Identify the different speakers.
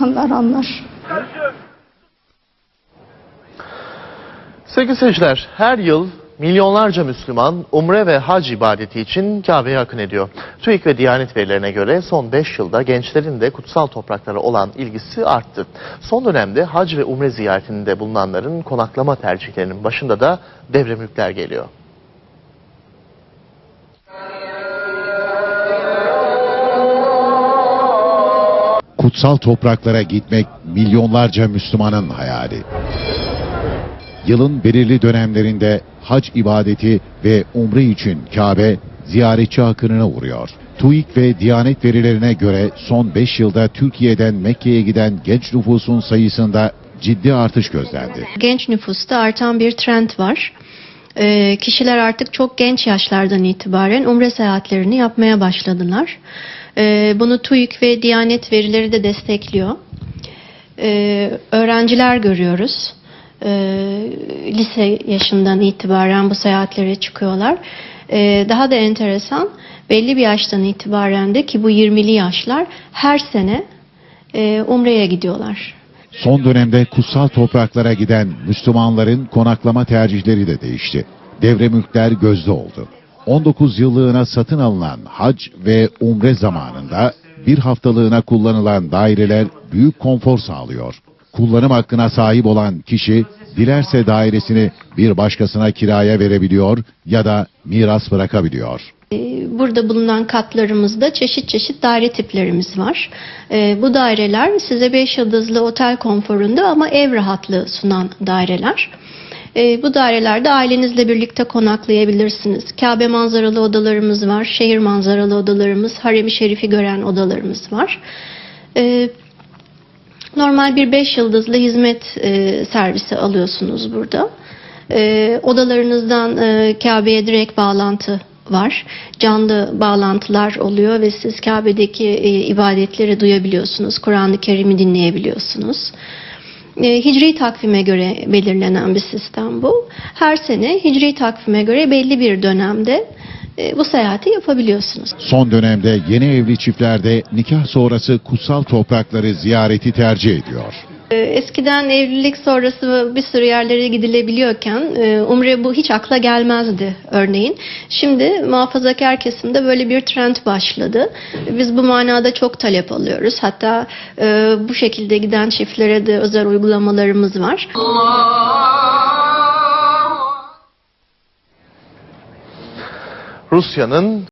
Speaker 1: insanlar anlar.
Speaker 2: Sevgili seyirciler, her yıl milyonlarca Müslüman umre ve hac ibadeti için Kabe'ye akın ediyor. TÜİK ve Diyanet verilerine göre son 5 yılda gençlerin de kutsal topraklara olan ilgisi arttı. Son dönemde hac ve umre ziyaretinde bulunanların konaklama tercihlerinin başında da devremülkler geliyor.
Speaker 3: Kutsal topraklara gitmek milyonlarca Müslümanın hayali. Yılın belirli dönemlerinde hac ibadeti ve umre için Kabe ziyaretçi akınına uğruyor. TÜİK ve Diyanet verilerine göre son 5 yılda Türkiye'den Mekke'ye giden genç nüfusun sayısında ciddi artış gözlendi.
Speaker 4: Genç nüfusta artan bir trend var. Ee, kişiler artık çok genç yaşlardan itibaren umre seyahatlerini yapmaya başladılar. Ee, bunu TÜİK ve Diyanet verileri de destekliyor. Ee, öğrenciler görüyoruz. Ee, lise yaşından itibaren bu seyahatlere çıkıyorlar. Daha da enteresan belli bir yaştan itibaren de ki bu 20'li yaşlar her sene e, umreye gidiyorlar.
Speaker 3: Son dönemde kutsal topraklara giden Müslümanların konaklama tercihleri de değişti. Devremülkler gözde oldu. 19 yıllığına satın alınan hac ve umre zamanında bir haftalığına kullanılan daireler büyük konfor sağlıyor. Kullanım hakkına sahip olan kişi dilerse dairesini bir başkasına kiraya verebiliyor ya da miras bırakabiliyor.
Speaker 4: Ee, Burada bulunan katlarımızda çeşit çeşit daire tiplerimiz var. Ee, Bu daireler size 5 yıldızlı otel konforunda ama ev rahatlığı sunan daireler. Ee, Bu dairelerde ailenizle birlikte konaklayabilirsiniz. Kabe manzaralı odalarımız var, şehir manzaralı odalarımız, harem-i şerifi gören odalarımız var. Ee, Normal bir 5 yıldızlı hizmet e, servisi alıyorsunuz burada. E, odalarınızdan e, Kabe'ye direkt bağlantı var. Canlı bağlantılar oluyor ve siz Kabe'deki e, ibadetleri duyabiliyorsunuz. Kur'an-ı Kerim'i dinleyebiliyorsunuz. E, hicri takvime göre belirlenen bir sistem bu. Her sene hicri takvime göre belli bir dönemde e, bu seyahati yapabiliyorsunuz.
Speaker 3: Son dönemde yeni evli çiftlerde nikah sonrası kutsal toprakları ziyareti tercih ediyor.
Speaker 4: Ee, Eskiden evlilik sonrası bir sürü yerlere gidilebiliyorken e, umre bu hiç akla gelmezdi örneğin. Şimdi muhafazakar kesimde böyle bir trend başladı. Biz bu manada çok talep alıyoruz. Hatta e, bu şekilde giden çiftlere de özel uygulamalarımız var.
Speaker 2: Rusya'nın